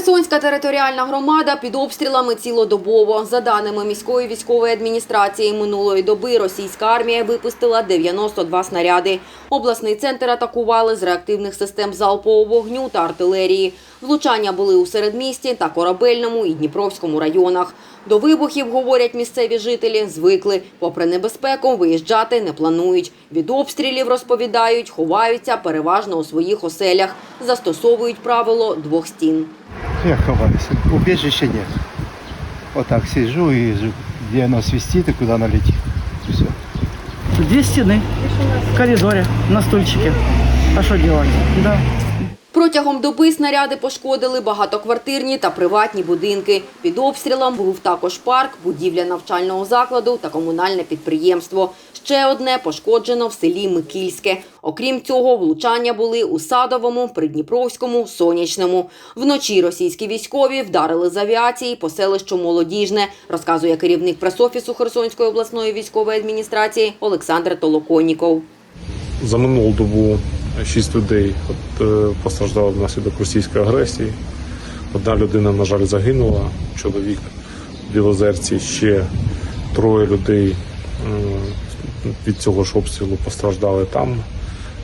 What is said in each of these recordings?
Херсонська територіальна громада під обстрілами цілодобово. За даними міської військової адміністрації, минулої доби російська армія випустила 92 снаряди. Обласний центр атакували з реактивних систем залпового вогню та артилерії. Влучання були у середмісті та Корабельному і Дніпровському районах. До вибухів, говорять місцеві жителі, звикли. Попри небезпеку, виїжджати не планують. Від обстрілів, розповідають, ховаються переважно у своїх оселях. Застосовують правило двох стін. Я ховаюсь. Убежища нет. Вот так сижу и где оно свистит и куда оно летит. Все. Две стены в коридоре на стульчике. А что делать? Да. Протягом доби снаряди пошкодили багатоквартирні та приватні будинки. Під обстрілом був також парк, будівля навчального закладу та комунальне підприємство. Ще одне пошкоджено в селі Микільське. Окрім цього, влучання були у Садовому, Придніпровському, Сонячному. Вночі російські військові вдарили з авіації по селищу Молодіжне, розказує керівник пресофісу Херсонської обласної військової адміністрації Олександр Толоконніков. За минулу добу шість людей от, е, постраждало внаслідок російської агресії. Одна людина, на жаль, загинула, чоловік в Білозерці, ще троє людей е, від цього ж обстрілу постраждали там.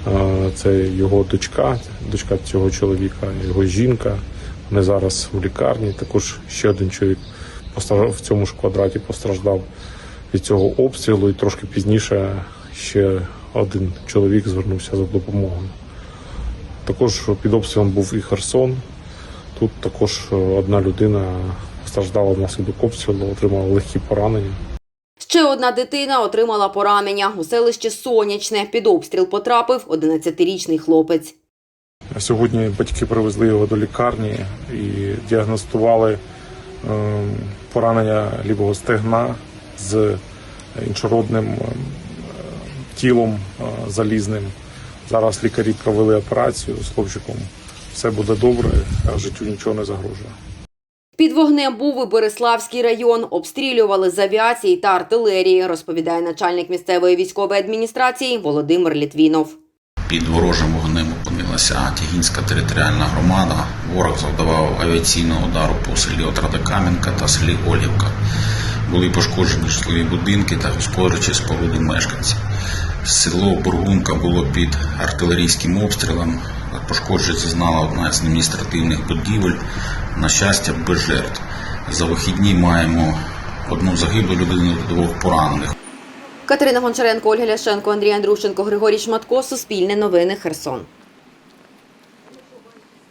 Е, Це його дочка, дочка цього чоловіка, його жінка. Вони зараз в лікарні. Також ще один чоловік в цьому ж квадраті постраждав від цього обстрілу, і трошки пізніше ще один чоловік звернувся за допомогою. Також під обстрілом був і Херсон. Тут також одна людина постраждала внаслідок обстрілу, отримала легкі поранення. Ще одна дитина отримала поранення. У селищі Сонячне під обстріл потрапив 11-річний хлопець. Сьогодні батьки привезли його до лікарні і діагностували е, поранення лівого стегна з іншородним е, тілом е, залізним. Зараз лікарі провели операцію з хлопчиком. Все буде добре, а життю нічого не загрожує. Під вогнем був і Береславський район. Обстрілювали з авіації та артилерії, розповідає начальник місцевої військової адміністрації Володимир Літвінов. Під ворожим вогнем опинилася Тягінська територіальна громада. Ворог завдавав авіаційного удару по селі Отрада Кам'янка та селі Олівка. Були пошкоджені житлові будинки та господарчі споруди мешканців. Село Бургунка було під артилерійським обстрілом. Пошкоджень зазнала одна з адміністративних будівель. На щастя, без жертв. За вихідні маємо одну загиблу людину до двох поранених. Катерина Гончаренко, Ольга Ляшенко, Андрій Андрушенко, Григорій Шматко. Суспільне новини. Херсон.